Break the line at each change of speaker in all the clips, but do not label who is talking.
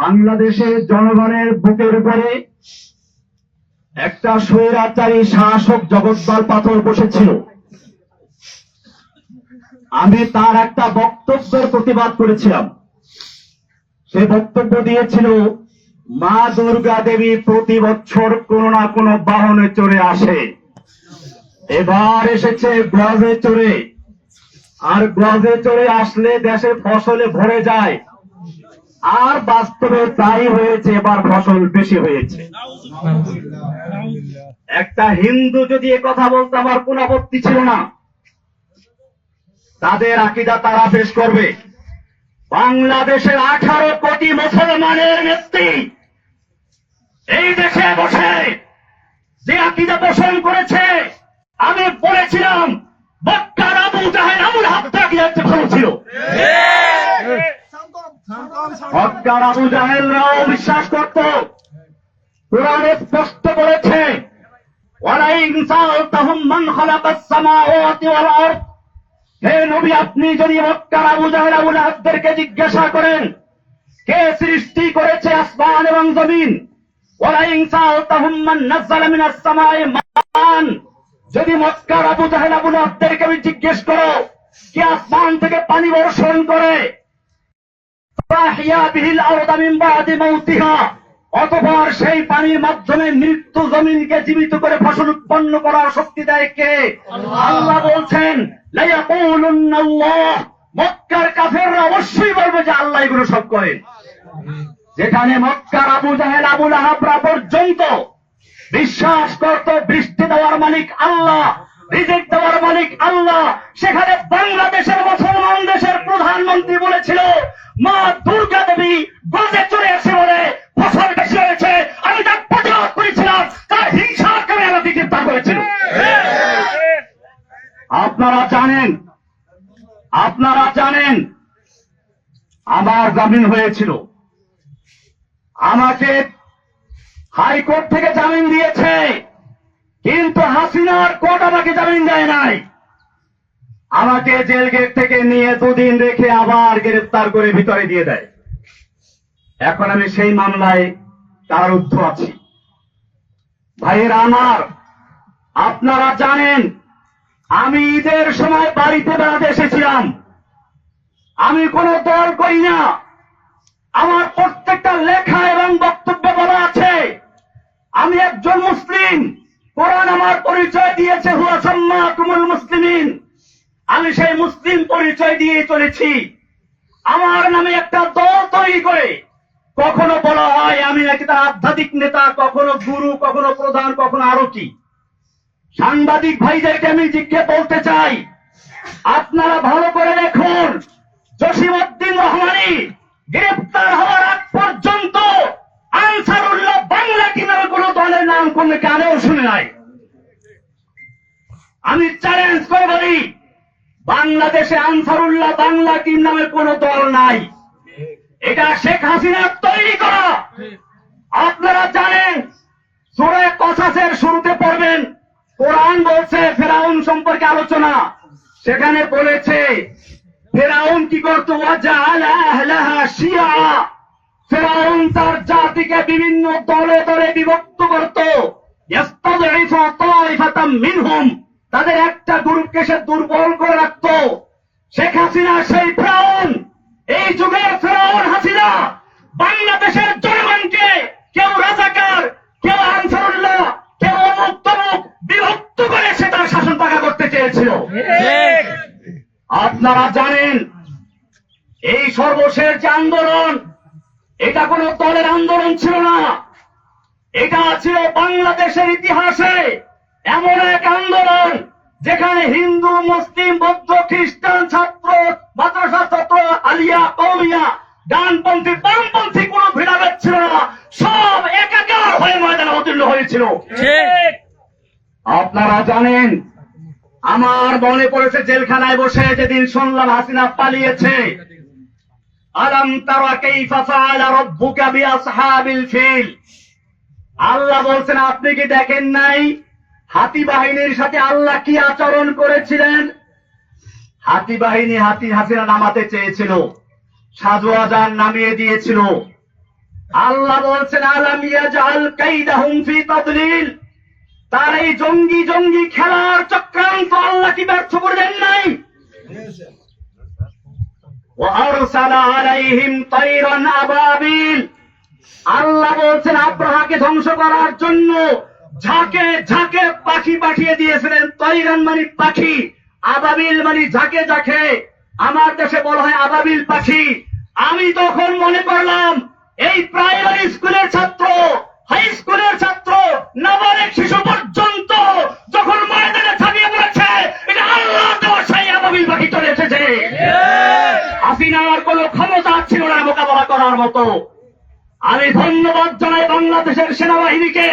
বাংলাদেশের জনগণের বুকের উপরে একটা স্বৈরাচারী শাসক জগদ্দল পাথর বসেছিল। আমি তার একটা বক্তব্যের প্রতিবাদ করেছিলাম। সে বক্তব্য দিয়েছিল, মা দুর্গা দেবী প্রতি বছর কোনো না কোনো বাহনে চড়ে আসে। এবার এসেছে গজে চড়ে। আর গজে চড়ে আসলে দেশে ফসলে ভরে যায়। আর বাস্তবে তাই হয়েছে, এবার ফসল বেশি হয়েছে। একটা হিন্দু যদি কথা বলতে, আমার কোন আপত্তি ছিল না। তাদের আকিদা তারা পেশ করবে। বাংলাদেশের আঠারো কোটি মুসলমানের নেত্রী এই দেশে বসে যে আকিদা পোষণ করেছে, আমি বলেছিলাম বক্কার আবু জাহেল আমুল হাত ভালো ছিল। হকার আবু জাহেলরাও বিশ্বাস করত। কোরআনে স্পষ্ট বলেছে আপনি যদি মক্কার আবু জাহেল, আবু লাহাবদেরকে জিজ্ঞাসা করেন, কে সৃষ্টি করেছে আসমান এবং জমিন? মান মান। যদি মক্কার আবু জাহেল, আবু লাহাবদেরকে আমি জিজ্ঞেস করো, কে আসমান থেকে পানি বর্ষণ করে? অতঃপর সেই পানির মাধ্যমে মৃত্যু জমিনকে জীবিত করে ফসল উৎপন্ন করার শক্তি দেয় কে? আল্লাহ। বলছেন মক্কার কাফেররা অবশ্যই বলবে যে আল্লাহ এগুলো সব করেন যেখানে মক্কার আবু জাহেল আবু লাহাবরা পর্যন্ত বিশ্বাস করত বৃষ্টি দেওয়ার মালিক আল্লাহ। রিজিক দেওয়ার মালিক আল্লাহ। সেখানে বাংলাদেশের মুসলমান দেশের প্রধানমন্ত্রী বলেছিল, মা দুর্গা দেবী গজে চলে এসে বলে ফসল বেশি হয়েছে। আমি তার প্রতিবাদ করেছিলাম, তার হিংসার কারণে আমাকে গ্রেপ্তার করেছিল। আপনারা জানেন আপনারা জানেন, আমার জামিন হয়েছিল। আমাকে হাইকোর্ট থেকে জামিন দিয়েছে। কিন্তু হাসিনার কোর্ট আমাকে জামিন দেয় নাই। আমাকে জেল গেট থেকে নিয়ে দুদিন রেখে আবার গ্রেফতার করে ভিতরে দিয়ে দেয়। এখন আমি সেই মামলায় কারারুদ্ধ আছি। ভাইয়েরা আমার, আপনারা জানেন, আমি ঈদের সময় বাড়িতে বেড়াতে এসেছিলাম। আমি কোনো দল করি না। আমার প্রত্যেকটা লেখা এবং বক্তব্য বলা আছে। আমি একজন মুসলিম। কোরআন আমার পরিচয় দিয়েছে হুয়াসাম্মা কুমুল মুসলিমিন। আমি সেই মুসলিম পরিচয় দিয়ে চলেছি। আমার নামে একটা দল তৈরি করে। কখনো বলা হয় আমি নাকি তার আধ্যাত্মিক নেতা, কখনো গুরু, কখনো প্রধান, কখনো আরও কি। সাংবাদিক ভাইদেরকে আমি জিজ্ঞে বলতে চাই, আপনারা ভালো করে দেখুন, জসিমউদ্দিন রহমানি গ্রেপ্তার হওয়ার আগ পর্যন্ত আনসারুল্লাহ বাংলা কিনার কোন দলের নাম শুনে নাই। আমি চ্যালেঞ্জ করে বলি, বাংলাদেশে আনসারুল্লাহ বাংলা টিম কোন দল নাই। এটা শেখ হাসিনার তৈরি করা। আপনারা জানেন, সুরে শুরুতে পড়বেন, কোরআন বলছে ফেরাউন সম্পর্কে আলোচনা। সেখানে বলেছে, ফেরাউন কি করতো? আহলাহা শিয়া। ফেরাউন তার জাতিকে বিভিন্ন দলে দলে বিভক্ত করত। মিনহুম। তাদের একটা গ্রুপকে সে দুর্বল করে রাখত। শেখ হাসিনা সেই ফেরাউন। এই যুগের ফেরাউন হাসিনা। বাংলাদেশের জনগণকে কেউ রাজাকার কেউ আনসারুল্লাহ কেউ অমুক তমুক বিভক্ত করে সে তার শাসন পাকা করতে চেয়েছিল। আপনারা জানেন এই সর্বশেষ যে আন্দোলন এটা কোন দলের আন্দোলন ছিল না। এটা ছিল বাংলাদেশের ইতিহাসে এমন এক আন্দোলন যেখানে হিন্দু মুসলিম বৌদ্ধ খ্রিস্টান ছাত্র মাদ্রাসা ছাত্র আলিয়া কৌমিয়া ডানপন্থী বামপন্থী কোন ভেদাভেদ ছিল না। সব একাকার হয়ে ময়দানে অবতীর্ণ হয়েছিল। আপনারা জানেন আমার মনে পড়েছে জেলখানায় বসে যেদিন শুনলাম হাসিনা পালিয়েছে আলম ফিল। আল্লাহ বলছেন, আপনি কি দেখেন নাই হাতি বাহিনীর সাথে আল্লাহ কি আচরণ করেছিলেন? হাতি বাহিনী হাতি হাসিনা নামাতে চেয়েছিল সাজোয়াজান নামিয়ে দিয়েছিল। আল্লাহ বলছেন, আলাম তার এই জঙ্গি জঙ্গি খেলার চক্রান্ত আল্লাহ কি ব্যর্থ করে দেন নাই? আল্লাহ বলছেন আব্রাহাকে ধ্বংস করার জন্য ঝাঁকে ঝাঁকে পাখি পাঠিয়ে দিয়েছিলেন। তৈরান মানে পাখি, আবাবিল মানে ঝাঁকে ঝাঁকে। আমার দেশে বলা হয় আবাবিল পাখি। আমি তখন মনে করলাম, এই প্রাইমারি স্কুলের ছাত্র হাই স্কুলের ছাত্র, নাবালিক শিশু পর্যন্ত যখন ময়দানে ছাপিয়ে পড়েছে, এটা আল্লাহ দেওয়া সেই আবাবিল পাখি চলে এসেছে। হাসিনার কোনো ক্ষমতা ছিল না মোকাবেলা করার মতো। আমি ধন্যবাদ জানাই বাংলাদেশের সেনাবাহিনীকে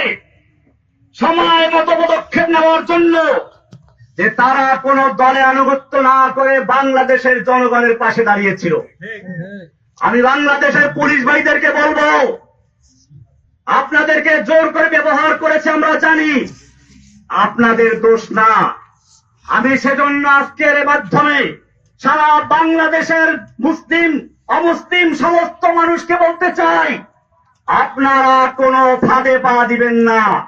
সময় মতো পদক্ষেপ নেওয়ার জন্য যে তারা কোন দলে আনুগত্য না করে বাংলাদেশের জনগণের পাশে দাঁড়িয়েছিল। আমি বাংলাদেশের পুলিশ ভাইদেরকে বলব আপনাদেরকে জোর করে ব্যবহার করেছে, আমরা জানি। আপনাদের দোষ না। আমি সেজন্য আজকের মাধ্যমে সারা বাংলাদেশের মুসলিম, অমুসলিম সমস্ত মানুষকে বলতে চাই, আপনারা কোনো ফাঁদে পা দিবেন না।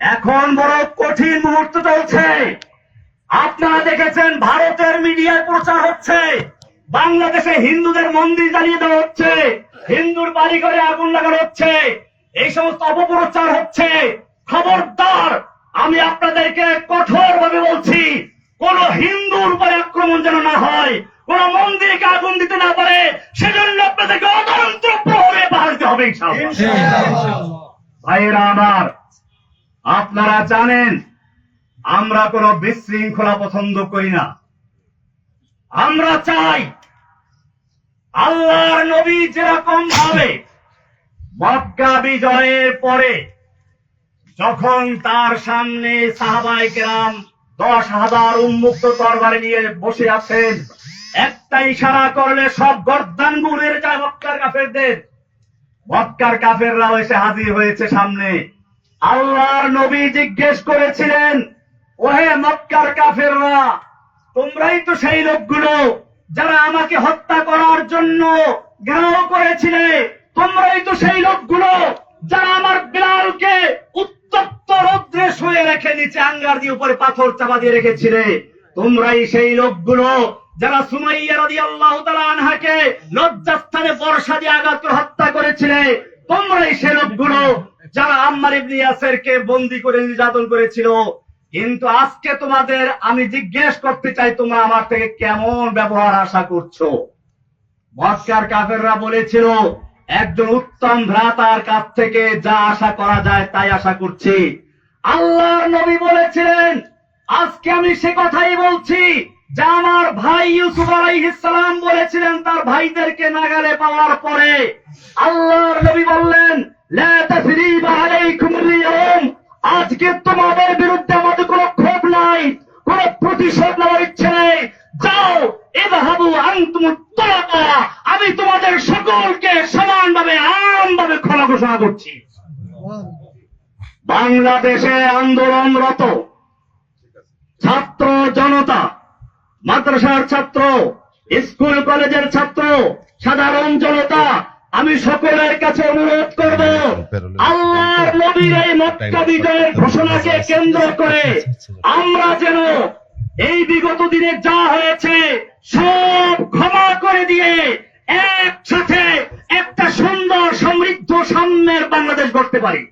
এখন বড় কঠিন মুহূর্ত চলছে। আপনারা দেখেছেন, ভারতের মিডিয়ায় প্রচার হচ্ছে। বাংলাদেশে হিন্দুদের মন্দির জ্বালিয়ে দেওয়া হচ্ছে। হিন্দুর বাড়ি ঘরে আগুন লাগানো হচ্ছে। এই সমস্ত অপপ্রচার হচ্ছে। খবরদার আমি আপনাদেরকে কঠোর ভাবে বলছি কোন হিন্দুর উপরে আক্রমণ যেন না হয় কোন মন্দিরকে আগুন দিতে না পারে সেজন্য আপনাদেরকে অতন্ত্র প্রহরে বাড়তে হবে ভাইয়েরা আমার আপনারা জানেন আমরা কোন বিশৃঙ্খলা পছন্দ করি না। আমরা চাই আল্লাহর নবী যেরকম ভাবে মক্কা বিজয়ের পরে যখন তার সামনে সাহাবাই কেরাম দশ হাজার উন্মুক্ত তরবারি নিয়ে বসে আছেন, একটা ইশারা করলে সব গর্দান গুড়ের যায় মক্কার কাফেরদের। মক্কার কাফেররাও এসে হাজির হয়েছে সামনে। আল্লাহর নবী জিজ্ঞেস করেছিলেন, ওহে মক্কার কাফেররা, তোমরাই তো সেই লোকগুলো যারা আমাকে হত্যা করার জন্য ঘেরাও করেছিলে। তোমরাই তো সেই লোকগুলো যারা আমার বিলালকে উত্তপ্ত রৌদ্রে শুয়ে রেখে নিচে আঙ্গার দিয়ে উপরে পাথর চাপা দিয়ে রেখেছিলে। তোমরাই সেই লোকগুলো যারা সুমাইয়া রাদি আল্লাহ আনহাকে লজ্জাস্থানে বর্ষা দিয়ে আঘাত হত্যা করেছিলে, তোমরাই সে লোকগুলো যারা আম্মার ইবনে ইয়াসেরকে বন্দি করে নির্যাতন করেছিল। কিন্তু আজকে তোমাদের আমি জিজ্ঞেস করতে চাই, তোমরা আমার থেকে কেমন ব্যবহার আশা করছ? মক্কার কাফেররা বলেছিল একজন উত্তম ভ্রাতার কাছ থেকে যা আশা করা যায় তাই আশা করছি। আল্লাহর নবী বলেছিলেন, আজকে আমি সে কথাই বলছি যা আমার ভাই ইউসুফ আলাইহিসসালাম বলেছিলেন তার ভাইদেরকে নাগালে পাওয়ার পরে। আল্লাহর নবী বললেন, লা তাসরিবা আলাইকুম আল-ইয়াউম, আজকে তোমাদের বিরুদ্ধে আমাদের কোনো ক্ষোভ নাই, কোনো প্রতিশোধ নেওয়ার ইচ্ছে নেই। যাও আমি তোমাদের সকলকে সমানভাবে আমভাবে ক্ষমা ঘোষণা করছি। বাংলাদেশে আন্দোলনরত ছাত্র জনতা, মাদ্রাসার ছাত্র, স্কুল কলেজের ছাত্র, সাধারণ জনতা, আমি সকলের কাছে অনুরোধ করব, আল্লাহর নবীর এই মক্কা বিজয়ের ঘোষণাকে কেন্দ্র করে আমরা যেন এই বিগত দিনে যা হয়েছে, সব ক্ষমা করে দিয়ে একসাথে একটা সুন্দর সমৃদ্ধ সাম্যের বাংলাদেশ গড়তে পারি।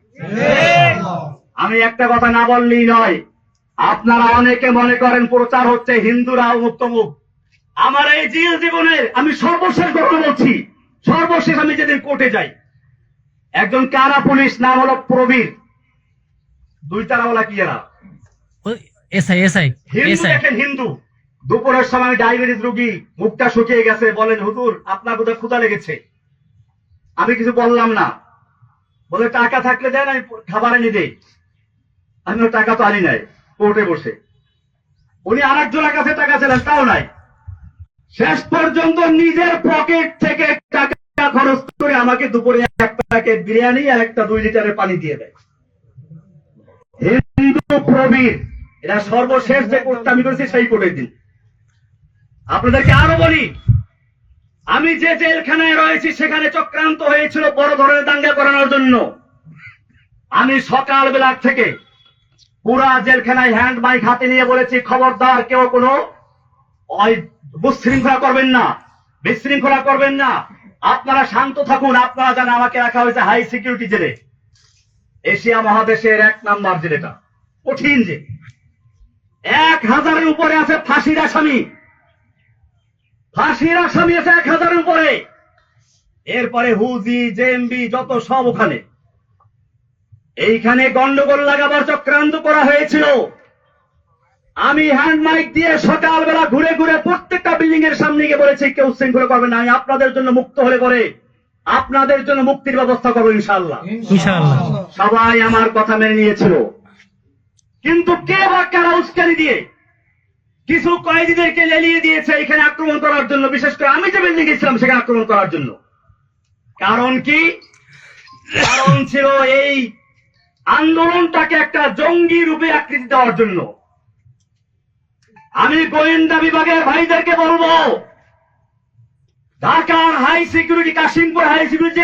আমি একটা কথা না বললেই নয়, আপনারা অনেকে মনে করেন প্রচার হচ্ছে হিন্দুরা মুক্তমুখ আমার এই জিল জীবনের আমি সর্বশেষ ঘটনা বলছি, সর্বশেষ আমি যেদিন কোর্টে যাই, একজন কারা পুলিশ, নাম হলো প্রবীর দুই তারা বলা কি এরা?
এসআই এসআই
হিন্দু দেখেন হিন্দু। দুপুরের সময় ডায়াবেটিস রোগী মুখটা শুকিয়ে গেছে বলেন হুজুর আপনার বোধহয় ক্ষুধা লেগেছে। আমি কিছু বললাম না। বলে টাকা থাকলে দেন আমি খাবার এনে দেই। আমি টাকা তো আনি নাই কোর্টে বসে। উনি আর একজনের কাছে টাকা ছিলেন তাও নাই। শেষ পর্যন্ত নিজের পকেট থেকে টাকা খরচ করে আমাকে দুপুরে এক প্যাকেট বিরিয়ানি আর একটা দুই লিটারের পানি দিয়ে দেয়। হিন্দু প্রবীর এটা সর্বশেষ যে কোর্টটা আমি করেছি সেই কোর্টের দিন আপনাদেরকে আরও বলি, আমি যে জেলখানায় রয়েছি সেখানে চক্রান্ত হয়েছিল বড় ধরনের দাঙ্গা করানোর জন্য। আমি সকালবেলা থেকে পুরা জেলখানায় হ্যান্ড মাইক হাতে নিয়ে বলেছি, খবরদার কেউ কোনো বিশৃঙ্খলা করবেন না, বিশৃঙ্খলা করবেন না। আপনারা শান্ত থাকুন, আপনারা জানেন আমাকে রাখা হয়েছে হাই সিকিউরিটি জেলে। এশিয়া মহাদেশের এক নাম্বার জেলেটা। কঠিন যে এক হাজারের উপরে আছে ফাঁসির আসামি। ফাঁসির আসামি আছে এক হাজারের উপরে। এরপরে হুজি জেএমবি যত সব ওখানে। এইখানে গন্ডগোল লাগাবার চক্রান্ত করা হয়েছিল। আমি হ্যান্ড মাইক দিয়ে সকালবেলা ঘুরে ঘুরে প্রত্যেকটা বিল্ডিং এর সামনে গিয়ে বলেছি কেউ শৃঙ্খলা করবে না আমি আপনাদের জন্য মুক্ত হলে পরে আপনাদের জন্য মুক্তির ব্যবস্থা করব ইনশাল্লাহ সবাই আমার কথা মেনে নিয়েছিল। কিন্তু কে বা কারা উস্কানি দিয়ে? কিছু কয়েদিদেরকে লেলিয়ে দিয়েছে এখানে আক্রমণ করার জন্য, বিশেষ করে আমি যে বিল্ডিং গেছিলাম সেখানে আক্রমণ করার জন্য। কারণ কি? কারণ ছিল এই আন্দোলনটাকে একটা জঙ্গি রূপে আকৃতি দেওয়ার জন্য। আমি গোয়েন্দা বিভাগের ভাইদেরকে বলব, ঢাকার high security Kashimpur high security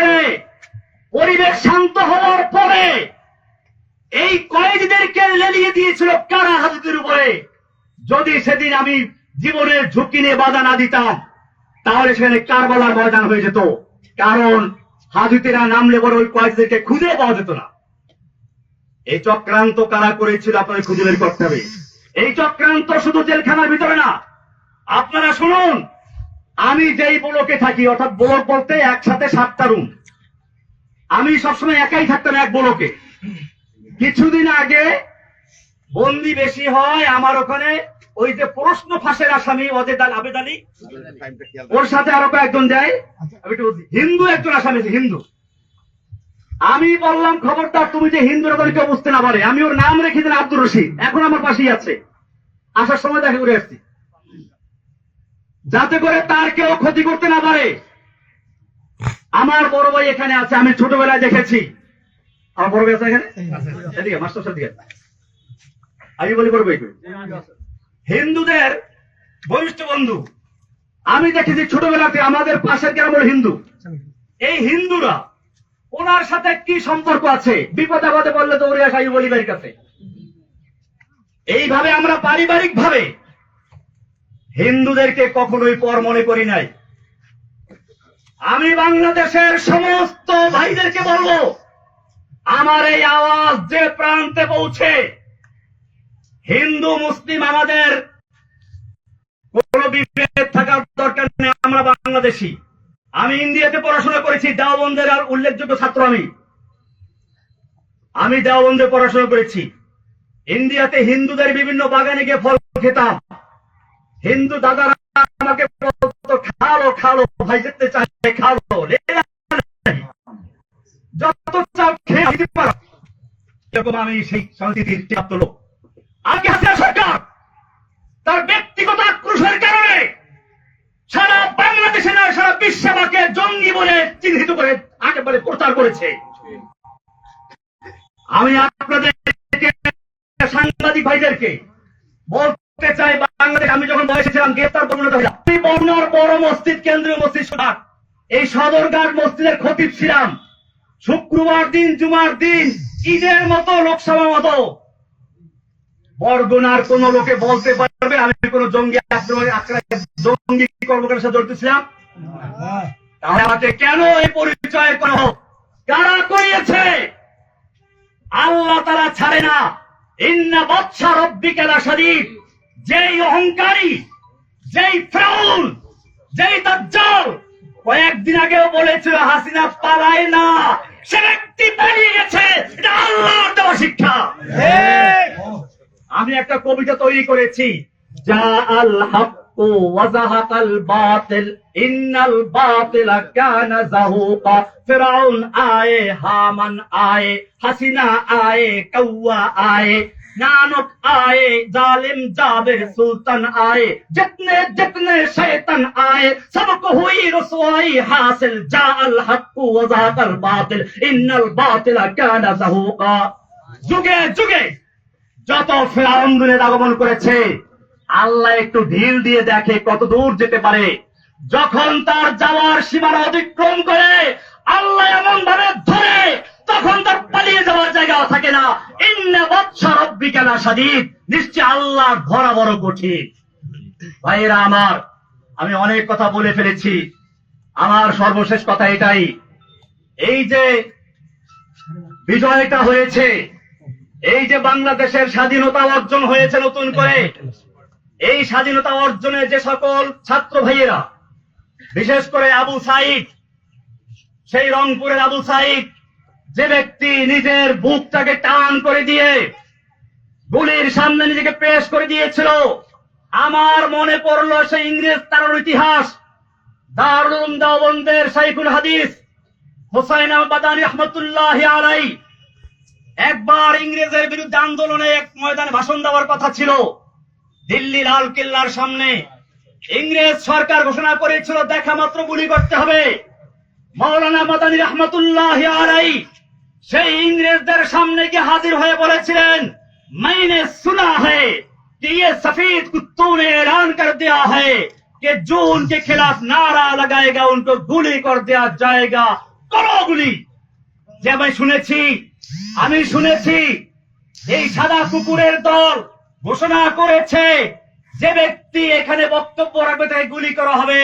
পরিবেশ শান্ত হওয়ার পরে এই কয়েদিদেরকে লেলিয়ে দিয়েছিল কারা হাজতের উপরে? যদি সেদিন আমি জীবনের ঝুঁকি নিয়ে বাধা না দিতাম, তাহলে সেখানে কারবালার ময়দান হয়ে যেত। কারণ হাজুতেরা নামলে পরে ওই কয়েদিদেরকে খুঁজে পাওয়া যেত না। এই চক্রান্ত কারা করেছিল আপনাদের খুঁজে বের করতে হবে। এই চক্রান্ত শুধু জেলখানার ভিতরে না। আপনারা শুনুন, আমি যেই ব্লকে থাকি, অর্থাৎ ব্লক বলতে একসাথে সাতটা রুম আমি সবসময় একাই থাকতাম এক ব্লকে। কিছুদিন আগে বন্দি বেশি হয় আমার ওখানে, ওই যে প্রশ্ন ফাঁসের আসামি অজেদ আল আবেদ আলী। ওর সাথে আরও কয়েকজন যায়। হিন্দু একজন আসামি হিন্দু। আমি বললাম, খবরদার, তুমি যে হিন্দু না কেউ বুঝতে না পারে আমি ওর নাম রেখে দিলাম আব্দুর রশিদ। এখন আমার পাশেই আছে। আসার সময় দেখা করে আসছি। যাতে করে তার কেউ ক্ষতি করতে না পারে। আমার বড় ভাই এখানে আছে, আমি ছোটবেলায় দেখেছি। আমার বড় আছে এখানে? এদিকে মাস্টার সাহেব দিকে আমি বলি বড় ভাই হিন্দুদের বরিষ্ঠ বন্ধু। আমি দেখেছি ছোটবেলাতে আমাদের পাশের গ্রাম হলো হিন্দু। এই হিন্দুরা ওনার সাথে কি সম্পর্ক আছে? বিপদ আপদে বললে তো ওরে আসা বলি ভাইয়ের কাছে। এইভাবে আমরা পারিবারিক ভাবে হিন্দুদেরকে কখনোই পর মনে করি নাই। আমি বাংলাদেশের সমস্ত ভাইদেরকে বলব আমার এই আওয়াজ যে প্রান্তে পৌঁছে, হিন্দু, মুসলিম আমাদের কোন বিভেদ থাকার দরকার নেই, আমরা বাংলাদেশি। আমি ইন্ডিয়াতে পড়াশোনা করেছি, দেওবন্দের আর উল্লেখযোগ্য ছাত্র আমি। আমি দেওবন্দে পড়াশোনা করেছি। ইন্ডিয়াতে হিন্দুদের বিভিন্ন বাগানে গিয়ে ফল খেতাম। হিন্দু দাদারা আমাকে বলতো, খালো খালো, ভাই, যেতে চাই খালো। যত চাও খেয়ে দিতে পারো এরকম আমি সেই সংস্কৃতির প্রাপ্ত লোক। আজকে হাসিনা সরকার? তার ব্যক্তিগত আক্রোশের কারণে সারা বাংলাদেশে নয়, সারা বিশ্বে আমাকে জঙ্গি বলে চিহ্নিত করে একেবারে প্রচার করেছে। আমি আপনাদের সাংবাদিক ভাইদেরকে বলতে চাই, বাংলাদেশ, আমি যখন বয়সে ছিলাম, গ্রেপ্তার পরিণত হইলাম। আমি বড় মসজিদ, কেন্দ্রীয় মসজিদ সভার এই সদরঘাট মসজিদের খতিব ছিলাম। শুক্রবার দিন, জুমার দিন, ঈদের মতো, লোকসভা মতো। বরগুনার কোন লোকে বলতে পারবে, আমি কোন জঙ্গি জঙ্গি কর্মকাণ্ডের সাথে জড়িত ছিলাম। তাহলে আমাকে কেন এই পরিচয় করা হোক? কারা করিয়েছে, আল্লাহ তারা ছাড়ে না। ইন্না বৎসা রব্বিকেলা শরীফ যেই অহংকারী, যেই ফ্রাউন, যেই দাজ্জাল, কয়েকদিন আগেও বলেছিল হাসিনা পালায় না। সে ব্যক্তি পালিয়ে গেছে। এটা আল্লাহর দেওয়া শিক্ষা। আমি একটা কবিতা তৈরি করেছি। যা আল হাক্কু ওয়াজাহাকাল বাতিল ইন্নাল বাতিলা কানা জাহুকা ফিরাউন আয়ে হামান আয়ে হাসিনা আয়ে কৌয়া আয়ে। नानक आए जालिम जाबिर सुल्तान आए जितने जितने शैतान आए सबको हुई रसवाई हासिल जाल हक वजाकल बातिल इन्नल बातिल काना जहूका যুগে যুগে যত ফেরাউন দুনিয়াতে আগমন করেছে আল্লাহ একটু ঢিল দিয়ে দেখে কত দূর যেতে পারে যখন তার যাওয়ার সীমানা অতিক্রম করে আল্লাহ এমন ভাবে ধরে তখন তার পালিয়ে যাওয়ার জায়গা থাকে না সর্বশেষ কথা এটাই। এই যে বিজয়টা হয়েছে, এই যে বাংলাদেশের স্বাধীনতা অর্জন হয়েছে নতুন করে, এই স্বাধীনতা অর্জনে যে সকল ছাত্র ভাইয়েরা, বিশেষ করে আবু সাইদ, সেই রংপুরের আবু সাইদ যে ব্যক্তি নিজের বুকটাকে টান করে দিয়ে গুলির সামনে নিজেকে পেশ করে দিয়েছিল, আমার মনে পড়ল সেই ইংরেজ তার ইতিহাস। দারুল দাবন্দের সাইফুল হাদিস, হোসাইন আহমদানি রহমতুল্লাহ আলাই। একবার ইংরেজের বিরুদ্ধে আন্দোলনে এক ময়দানে ভাষণ দেওয়ার কথা ছিল। দিল্লি লাল কেল্লার সামনে ইংরেজ সরকার ঘোষণা করেছিল, দেখা মাত্র গুলি করতে হবে। মৌলানা মাদানী রহমতুল্লাহ আলাই। সেই ইংরেজদের সামনে গিয়ে হাজির হয়ে বলেছিলেন मैंने सुना है कि ये सफेद कुत्तों ने ऐलान कर दिया है कि जो उनके खिलाफ नारा लगाएगा उनको गुली कर दिया जाएगा करो गुली যে আমি শুনেছি আমি শুনেছি এই সাদা কুকুরের দল ঘোষণা করেছে যে ব্যক্তি এখানে বক্তব্য রাখবে তাকে গুলি করা হবে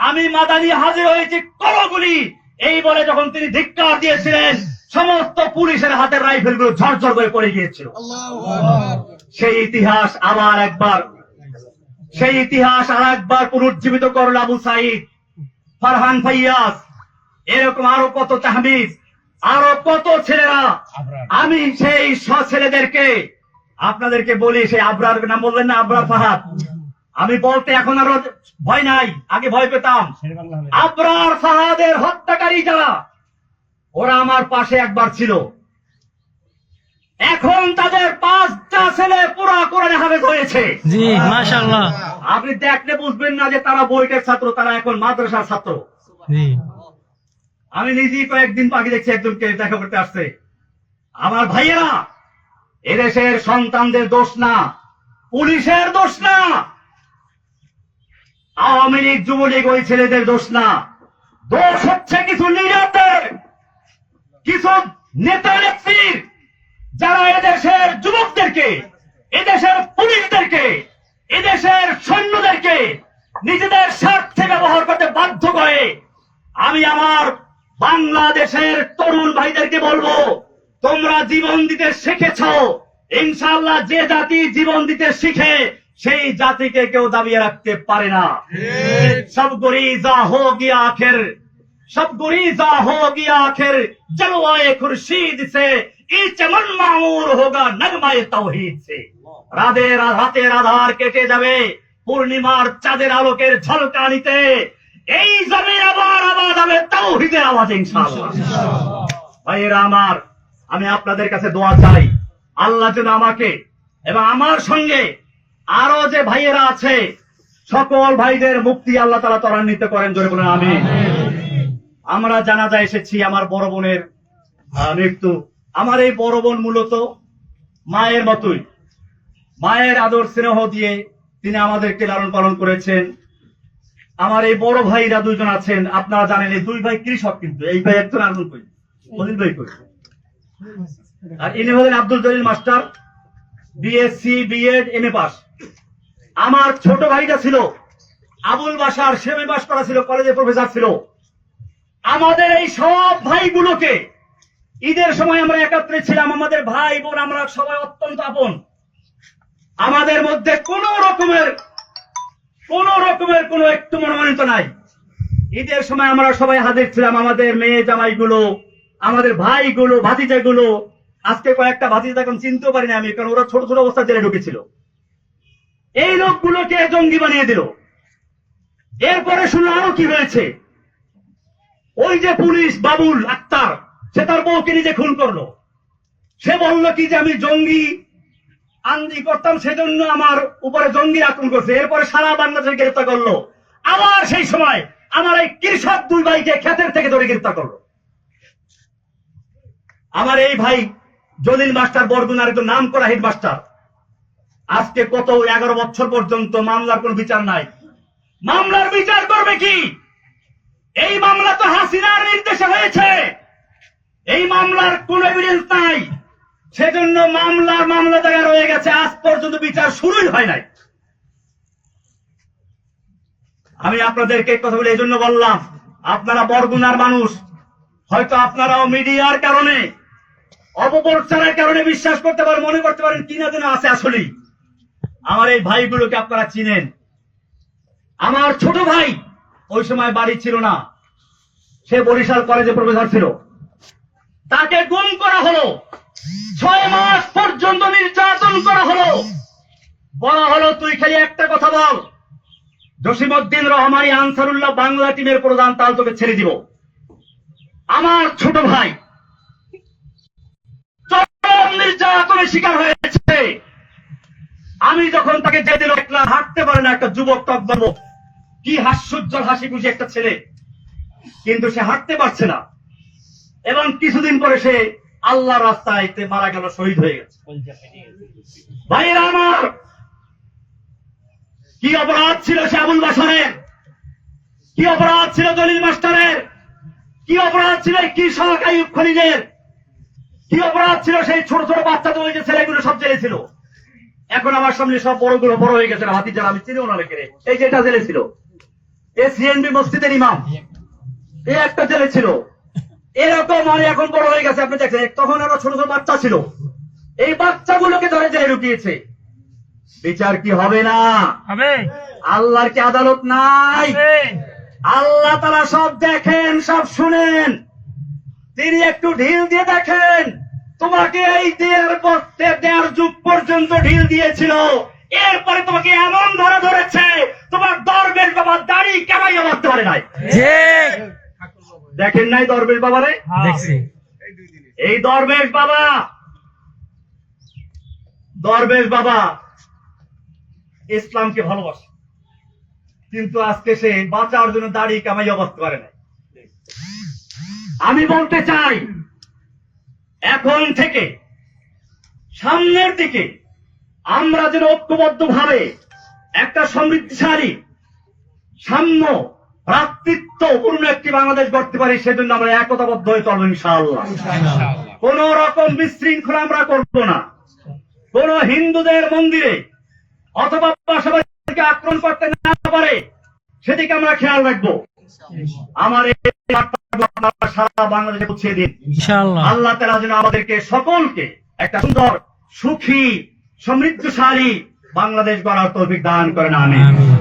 আমি মাদানি হাজির হয়েছি করো গুলি এই বলে যখন তিনি ধিক্কার দিয়েছিলেন সমস্ত পুলিশের হাতের রাইফেলগুলো ঝরঝর করে পড়ে গিয়েছিল। সেই ইতিহাস আবার একবার সেই ইতিহাস আর একবার পুনর্জীবিত করল আবু সাইদ ফারহান ফাইয়াস এরকম আরও কত তাহমিদ আরও কত ছেলেরা। আমি সেই সব ছেলেদেরকে আপনাদেরকে বলি সেই আবরার নাম বললেন না আবরার ফাহাদ। আমি বলতে এখন আরও ভয় নাই আগে ভয় পেতাম। আবরার ফাহাদের হত্যাকারী যারা ওরা আমার পাশে একবার ছিল। এখন তাদের পাঁচটা ছেলে পুরা কোরআনে হাফেজ হয়েছে।
জি মাশাআল্লাহ।
আপনি দেখলে বুঝবেন না যে তারা বইটের ছাত্র তারা এখন মাদ্রাসার ছাত্র।
জি।
আমি নিজেই কয়েকদিন আগে দেখছি একজনকে দেখা করতে আসছে। আমার ভাইয়েরা এদেশের সন্তানদের দোষ না পুলিশের দোষ না আওয়ামী লীগ যুবলীগ ওই ছেলেদের দোষ না। দোষ হচ্ছে কিছু লিডারদের কিছু নেতা নেত্রীর যারা এদেশের যুবকদেরকে এদেশের পুলিশদেরকে এদেশের সৈন্যদেরকে নিজেদের স্বার্থে ব্যবহার করতে বাধ্য করে আমি আমার বাংলাদেশের তরুণ ভাইদেরকে বলব তোমরা জীবন দিতে শিখেছ ইনশাল্লাহ যে জাতি জীবন দিতে শিখে সেই জাতিকে কেউ দাবিয়ে রাখতে পারে না। সব গরিজা হো গিয়া আখের। सब गुरीजा हो गया आखिर जलवाए खुर्शीद से ई चमन मामूर होगा नगमाए तौहीद से রাধে রাতের আধার কেটে যাবে পূর্ণিমার চাঁদের আলোকের ঝলকানিতে এই জমিন আবার আবাদ হবে তাওহীদের আওয়াজে ইনশাআল্লাহ ভাইয়েরা আমার আমি আপনাদের কাছে দোয়া চাই আল্লাহ যেন আমাকে এবং আমার সঙ্গে আরো যে ভাইয়েরা আছে সকল ভাইদের মুক্তি আল্লাহ তালা ত্বরান্বিত করেন জোরে বলেন আমি আমরা জানাজা এসেছি আমার বড় বোনের মৃত্যু। আমার এই বড় বোন মূলত মায়ের মতোই। মায়ের আদর স্নেহ দিয়ে তিনি আমাদেরকে লালন পালন করেছেন। আমার এই বড় ভাইরা দুইজন আছেন, আপনারা জানেন এই দুই ভাই কৃষক কিন্তু, এই ভাই একজন আনন্দ অনিল ভাই আর ইনি হলেন Abdul Jalil master BSc BEd M A pass. আমার ছোট ভাইটা ছিল, আবুল বাসার সেমে পাস করা ছিল কলেজে প্রফেসর ছিল। আমাদের এই সব ভাইগুলোকে ঈদের সময় আমরা একত্রে ছিলাম, আমাদের ভাই বোন, আমরা সবাই অত্যন্ত আপন। আমাদের মধ্যে কোন রকমের কোন রকমের কোন একটু মনোমানিত নাই। ঈদের সময় আমরা সবাই হাজির ছিলাম, আমাদের মেয়ে জামাইগুলো, আমাদের ভাইগুলো, ভাতিজাগুলো। আজকে কয়েকটা ভাতিজা এখন চিনতেও পারিনি আমি, কারণ ওরা ছোট ছোট অবস্থা জেলে ঢুকেছিল। এই লোকগুলোকে জঙ্গি বানিয়ে দিল। এরপরে শুনলাম আরও কি হয়েছে। ওই যে পুলিশ বাবুল আক্তার, সে তার বউকে নিজে খুন করল। সে বলল কি যে আমি জঙ্গি, আন্দি করতাম, সেজন্য আমার উপরে জঙ্গি আক্রমণ করছে। এরপরে সারা বাংলাদেশে গ্রেফতার করল। আবার সেই সময় আমার এই কৃষক দুই ভাইকে ক্ষেতের থেকে ধরে গ্রেফতার করল। আমার এই ভাই জলিল মাস্টার বরগুনার একজন নাম করা হেডমাস্টার। আজকে কত এগারো বছর পর্যন্ত মামলার কোনো বিচার নাই। মামলার বিচার করবে কি? এই মামলা তো হাসিনার নির্দেশে হয়েছে। এই মামলার কোন এভিডেন্স নাই। সেজন্য মামলা মামলা জায়গায় রয়ে গেছে। আজ পর্যন্ত বিচার শুরুই হয় নাই। আমি আপনাদেরকে কথা বলে এই জন্য বললাম, আপনারা বরগুনার মানুষ, হয়তো আপনারাও মিডিয়ার কারণে অপপ্রচারের কারণে বিশ্বাস করতে পারেন, মনে করতে পারেন কিনা যেন আছে আসলেই। আমার এই ভাইগুলোকে আপনারা চিনেন। আমার ছোট ভাই ওই সময় বাড়ি ছিল না। সে বরিশাল কলেজে প্রফেসর ছিল। তাকে গুম করা হলো। ছয় মাস পর্যন্ত নির্যাতন করা হলো। বলা হলো, তুই খালি একটা কথা বল। জসিমউদ্দিন রহমানি আনসারুল্লাহ বাংলা টিমের প্রধান তাল তোকে ছেড়ে দিব। আমার ছোট ভাই চরম নির্যাতনের শিকার হয়েছে। আমি যখন তাকে যে দিল হাঁটতে পারে না, একটা যুবক তক কি হাস্যজ্জ্বল হাসি খুশি একটা ছেলে। কিন্তু সে হাঁটতে পারছে না। এবং কিছুদিন পরে সে আল্লাহ রাস্তায় মারা গেল, শহীদ হয়ে গেছে। ভাইয়েরা আমার, কি অপরাধ ছিল সে আবুল বাসনের কি অপরাধ ছিল দলিল মাস্টারের? কি অপরাধ ছিল কৃষক আইব খলিলের? কি অপরাধ ছিল সেই ছোট ছোট বাচ্চা ওই যে ছেলেগুলো সব জেলে ছিল? এখন আমার সামনে সব বড়গুলো বড় হয়ে গেছে হাতি যারা আমি চিনিও না রেখে এই যেটা জেলে ছিল। এ সিএনবি মসজিদের ইমাম। এ একটা জেলে ছিল। এরকম এখন বড় হয়ে গেছে আপনি দেখছেন তখন আরও ছোট ছোট বাচ্চা ছিল। এই বাচ্চাগুলোকে ধরে জেলে বিচার কি হবে না?
হবে।
আল্লাহর কি আদালত নাই? আল্লাহ তারা সব দেখেন সব শুনেন। তিনি একটু ঢিল দিয়ে দেখেন। তোমাকে এই দেড় বছর দেড় যুগ পর্যন্ত ঢিল দিয়েছিল। এরপরে তোমাকে এমন ধরা ধরেছে তোমার দরবেশ বাবা দাড়ি কেমাইয়া মারতে পারে নাই। দেখেন নাই দরবেশ বাবারে?
দেখছি।
এই দরবেশ বাবা। দরবেশ বাবা ইসলামকে ভালোবাসে। কিন্তু আজকে সে বাঁচার জন্য দাড়ি কামাই অবস্থা করে না আমি বলতে চাই এখন থেকে সামনের দিকে আমরা যেন ঐক্যবদ্ধ ভাবে একটা সমৃদ্ধিশালী সাম্য ভ্রাতৃত্বপূর্ণ একটি বাংলাদেশ গড়তে পারি সেজন্য আমরা একতাবদ্ধ হয়ে চলবো ইনশাআল্লাহ। কোন রকম বিশৃঙ্খলা আমরা করব না। কোন হিন্দুদের মন্দিরে অথবা পাশাপাশি আক্রমণ করতে না পারে সেদিকে আমরা খেয়াল রাখব। আমার সারা বাংলাদেশে পৌঁছে দিন। আল্লাহ তালা যেন আমাদেরকে সকলকে একটা সুন্দর সুখী সমৃদ্ধশালী বাংলাদেশ গড়ার তৌফিক দান করেন আমি
আমিন